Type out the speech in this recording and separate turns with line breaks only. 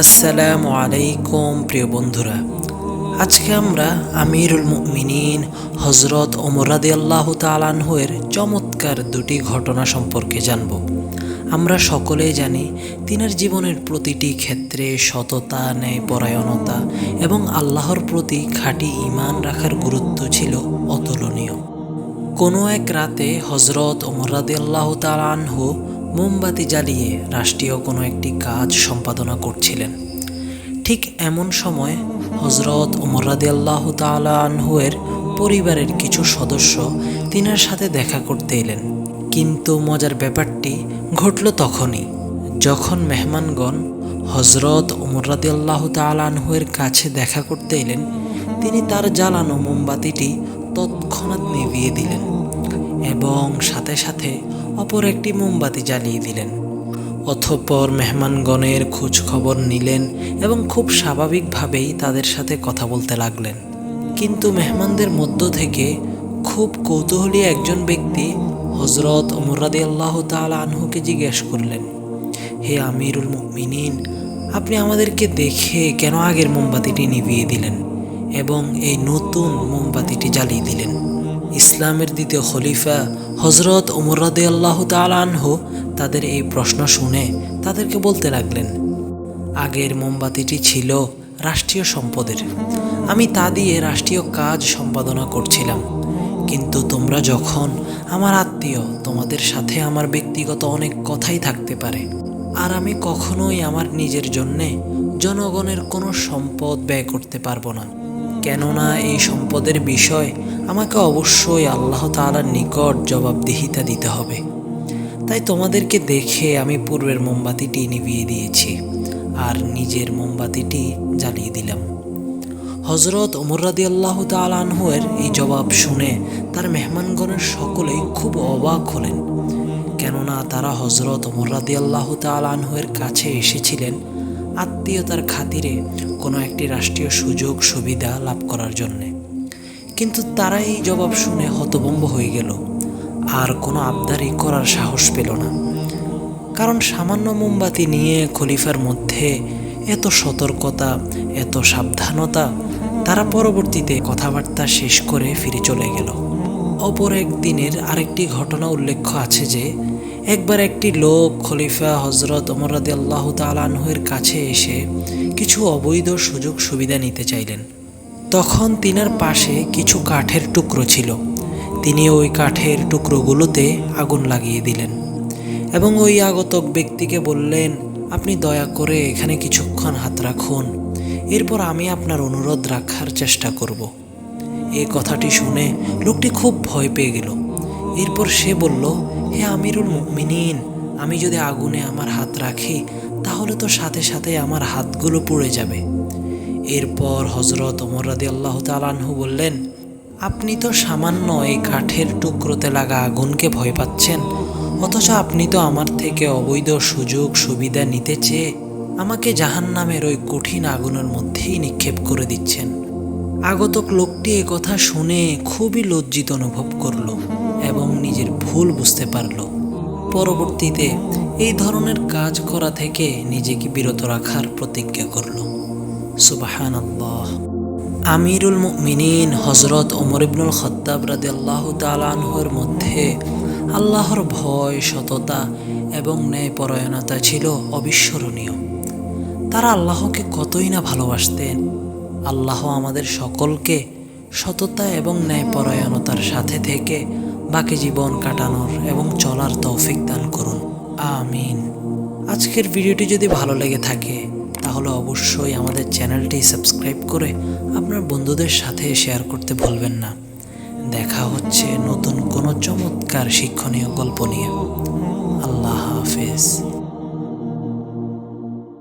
আসসালামু আলাইকুম, প্রিয় বন্ধুরা। আজকে আমরা আমিরুল মুমিনিন হজরত ওমর রাদি আল্লাহ তালানহুয়ের চমৎকার দুটি ঘটনা সম্পর্কে জানব। আমরা সকলেই জানি তিনার জীবনের প্রতিটি ক্ষেত্রে সততা, ন্যায়পরায়ণতা এবং আল্লাহর প্রতি খাঁটি ঈমান রাখার গুরুত্ব ছিল অতুলনীয়। কোনো এক রাতে হজরত ওমর রাদি আল্লাহ তালানহু মোমবাতি জ্বালিয়ে রাষ্ট্রীয় কোনো একটি কাজ সম্পাদনা করছিলেন। ঠিক এমন সময় হজরত ওমর রাদি আল্লাহ তালানহুয়ের পরিবারের কিছু সদস্য তিনার সাথে দেখা করতে এলেন। কিন্তু মজার ব্যাপারটি ঘটল তখনই, যখন মেহমানগণ হজরত ওমর রাদি আল্লাহ তালানহুয়ের কাছে দেখা করতে এলেন, তিনি তার জ্বালানো মোমবাতিটি তৎক্ষণাৎ নিভিয়ে দিলেন। এবং সাথে সাথে অপর একটি মোমবাতি জ্বালিয়ে দিলেন। অথপর মেহমানগণের খোঁজ খবর নিলেন এবং খুব স্বাভাবিকভাবেই তাদের সাথে কথা বলতে লাগলেন। কিন্তু মেহমানদের মধ্য থেকে খুব কৌতূহলী একজন ব্যক্তি হজরত ওমরাদি আল্লাহ তাল আনহুকে জিজ্ঞেস করলেন, হে আমিরুল মুমিনিন, আপনি আমাদেরকে দেখে কেন আগের মোমবাতিটি নিভিয়ে দিলেন এবং এই নতুন মোমবাতিটি জ্বালিয়ে দিলেন? ইসলামের দ্বিতীয় খলিফা হজরত উমরাদে আল্লাহ তালানহ তাদের এই প্রশ্ন শুনে তাদেরকে বলতে লাগলেন, আগের মোমবাতিটি ছিল রাষ্ট্রীয় সম্পদের। আমি তা দিয়ে রাষ্ট্রীয় কাজ সম্পাদনা করছিলাম। কিন্তু তোমরা যখন আমার আত্মীয়, তোমাদের সাথে আমার ব্যক্তিগত অনেক কথাই থাকতে পারে। আর আমি কখনোই আমার নিজের জন্যে জনগণের কোনো সম্পদ ব্যয় করতে পারব না। কেননা এই সম্পদের বিষয় আমাকে অবশ্যই আল্লাহ তালার নিকট জবাবদিহিতা দিতে হবে। তাই তোমাদেরকে দেখে আমি পূর্বের মোমবাতিটি নিভিয়ে দিয়েছি আর নিজের মোমবাতিটি জ্বালিয়ে দিলাম। হজরত ওমরাদি আল্লাহ তালানহুয়ের এই জবাব শুনে তার মেহমানগণের সকলেই খুব অবাক হলেন। কেননা তারা হজরত ওমরাদি আল্লাহ তালানহুয়ের কাছে এসেছিলেন আত্মীয়তার খাতিরে কোনো একটি রাষ্ট্রীয় সুযোগ, সুবিধা লাভ করার জন্যে। কিন্তু তারা এই জবাব শুনে হতভম্ব হয়ে গেল। আর কোনো আবদারি করার সাহস পেল না। কারণ সামান্য মোমবাতি নিয়ে খলিফার মধ্যে এত সতর্কতা, এত সাবধানতা, তারা পরবর্তীতে কথাবার্তা শেষ করে ফিরে চলে গেল। অপর একদিনের আরেকটি ঘটনা উল্লেখ্য আছে যে, একবার একটি লোক খলিফা হজরত অমরাদি আল্লাহ তালানহের কাছে এসে কিছু অবৈধ সুযোগ সুবিধা নিতে চাইলেন। তখন তিনার পাশে কিছু কাঠের টুকরো ছিল। তিনি ওই কাঠের টুকরোগুলোতে আগুন লাগিয়ে দিলেন এবং ওই আগতক ব্যক্তিকে বললেন, আপনি দয়া করে এখানে কিছুক্ষণ হাত রাখুন। এরপর আমি আপনার অনুরোধ রাখার চেষ্টা করব। এই কথাটি শুনে লোকটি খুব ভয় পেয়ে গেল। এরপর সে বলল, হে আমিরুল মুমিনিন, আমি যদি আগুনে আমার হাত রাখি, তাহলে তো সাথে সাথে আমার হাতগুলো পুড়ে যাবে। এরপর হজরত ওমর রাদি আল্লাহ তালানহু বললেন, আপনি তো সামান্য এই কাঠের টুকরোতে লাগা আগুনকে ভয় পাচ্ছেন, অথচ আপনি তো আমার থেকে অবৈধ সুযোগ সুবিধা নিতে চেয়ে আমাকে জাহান নামের ওই কঠিন আগুনের মধ্যেই নিক্ষেপ করে দিচ্ছেন। আগতক লোকটি কথা শুনে খুবই লজ্জিত অনুভব করল এবং নিজের ভুল বুঝতে পারল। পরবর্তীতে এই ধরনের কাজ করা থেকে নিজেকে বিরত রাখার প্রতিজ্ঞা করল। সুবাহান আমিরুল মিনীন হজরত ওমর ইবনুল খত্তাব রাদি আল্লাহ তালানহুর মধ্যে আল্লাহর ভয়, সততা এবং ন্যায়পরায়ণতা ছিল অবিস্মরণীয়। তারা আল্লাহকে কতই না ভালোবাসতেন আল্লাহ আমাদের সকলকে সততা এবং ন্যায়পরায়ণতার সাথে থেকে বাকি জীবন কাটানোর এবং চলার তৌফিক দান করুন। আমিন। আজকের ভিডিওটি যদি ভালো লেগে থাকে, তাহলে অবশ্যই আমাদের চ্যানেলটি সাবস্ক্রাইব করে আপনার বন্ধুদের সাথে শেয়ার করতে ভুলবেন না। দেখা হচ্ছে নতুন কোনো চমৎকার শিক্ষণীয় গল্প নিয়ে। আল্লাহ হাফেজ।